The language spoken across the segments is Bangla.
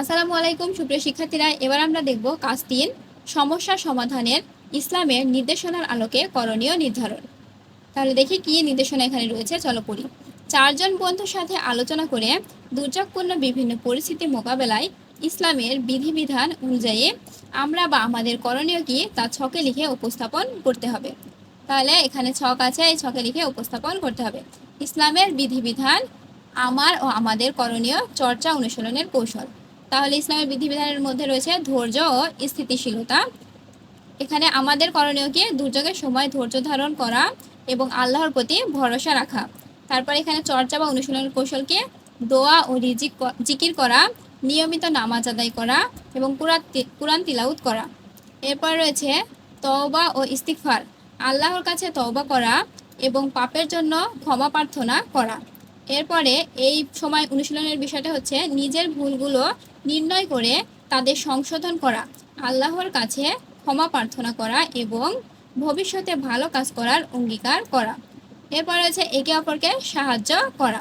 আসসালামু আলাইকুম, সুপ্রিয় শিক্ষার্থীরা। এবার আমরা দেখব কাজ তিন, সমস্যা সমাধানের ইসলামের নির্দেশনার আলোকে করণীয় নির্ধারণ। তাহলে দেখি কি নির্দেশনা এখানে রয়েছে, চলো পড়ি। চারজন বন্ধুর সাথে আলোচনা করে দুর্যোগপূর্ণ বিভিন্ন পরিস্থিতি মোকাবেলায় ইসলামের বিধিবিধান অনুযায়ী আমরা বা আমাদের করণীয় কি তা ছকে লিখে উপস্থাপন করতে হবে। তাহলে এখানে ছক আছে, এই ছকে লিখে উপস্থাপন করতে হবে। ইসলামের বিধিবিধান আমার ও আমাদের করণীয় চর্চা অনুশীলনের কৌশল। তাহলে ইসলামের বিধিবিধানের মধ্যে রয়েছে ধৈর্য ও স্থিতিশীলতা। এখানে আমাদের করণীয় কি? দুর্যোগের সময় ধৈর্য ধারণ করা এবং আল্লাহর প্রতি ভরসা রাখা। তারপর এখানে চর্চা বা অনুশীলনের কৌশলকে দোয়া ও রিজিক জিকির করা, নিয়মিত নামাজ আদায় করা এবং কুরআন তিলাউত করা। এরপর রয়েছে তওবা ও ইস্তিকফার আল্লাহর কাছে তওবা করা এবং পাপের জন্য ক্ষমা প্রার্থনা করা। এরপরে এই সময় অনুশীলনের বিষয়টা হচ্ছে নিজের ভুলগুলো নির্ণয় করে তাদের সংশোধন করা, আল্লাহর কাছে ক্ষমা প্রার্থনা করা এবং ভবিষ্যতে ভালো কাজ করার অঙ্গীকার করা। এরপরে হচ্ছে একে অপরকে সাহায্য করা,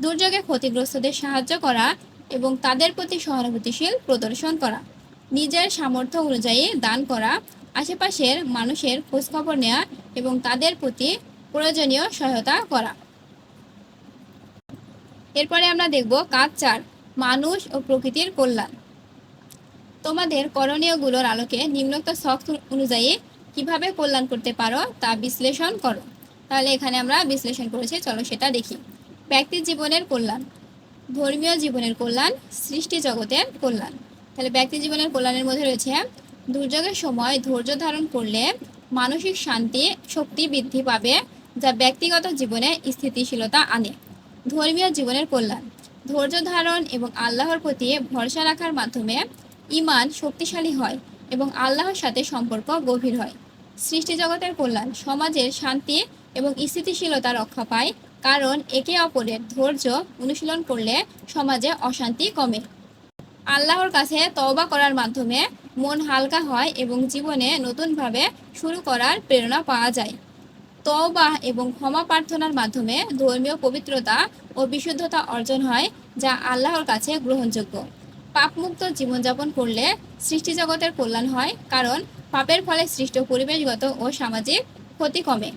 দুর্যোগে ক্ষতিগ্রস্তদের সাহায্য করা এবং তাদের প্রতি সহানুভূতিশীল প্রদর্শন করা, নিজের সামর্থ্য অনুযায়ী দান করা, আশেপাশের মানুষের খোঁজখবর নেওয়া এবং তাদের প্রতি প্রয়োজনীয় সহায়তা করা। এরপরে আমরা দেখব কাজ চার মানুষ ও প্রকৃতির কল্যাণ। তোমাদের করণীয়গুলোর আলোকে নিম্নোক্ত শখ অনুযায়ী কীভাবে কল্যাণ করতে পারো তা বিশ্লেষণ করো। তাহলে এখানে আমরা বিশ্লেষণ করেছি, চলো সেটা দেখি। ব্যক্তির জীবনের কল্যাণ, ধর্মীয় জীবনের কল্যাণ, সৃষ্টি জগতের কল্যাণ। তাহলে ব্যক্তি জীবনের কল্যাণের মধ্যে রয়েছে, দুর্যোগের সময় ধৈর্য ধারণ করলে মানসিক শান্তি, শক্তি বৃদ্ধি পাবে, যা ব্যক্তিগত জীবনে স্থিতিশীলতা আনে। ধর্মীয় জীবনের কল্যাণ, ধৈর্য ধারণ এবং আল্লাহর প্রতি ভরসা রাখার মাধ্যমে ইমান শক্তিশালী হয় এবং আল্লাহর সাথে সম্পর্ক গভীর হয়। সৃষ্টি জগতের কল্যাণ সমাজের শান্তি এবং স্থিতিশীলতা রক্ষা পায়, কারণ একে অপরের ধৈর্য অনুশীলন করলে সমাজে অশান্তি কমে। আল্লাহর কাছে তওবা করার মাধ্যমে মন হালকা হয় এবং জীবনে নতুনভাবে শুরু করার প্রেরণা পাওয়া যায়। তওবা এবং ক্ষমা প্রার্থনার মাধ্যমে ধর্মীয় পবিত্রতা ও বিশুদ্ধতা অর্জন হয়, যা আল্লাহর কাছে গ্রহণযোগ্য। পাপমুক্ত জীবনযাপন করলে সৃষ্টিজগতের কল্যাণ হয়, কারণ পাপের ফলে সৃষ্ট পরিবেশগত ও সামাজিক ক্ষতি কমে।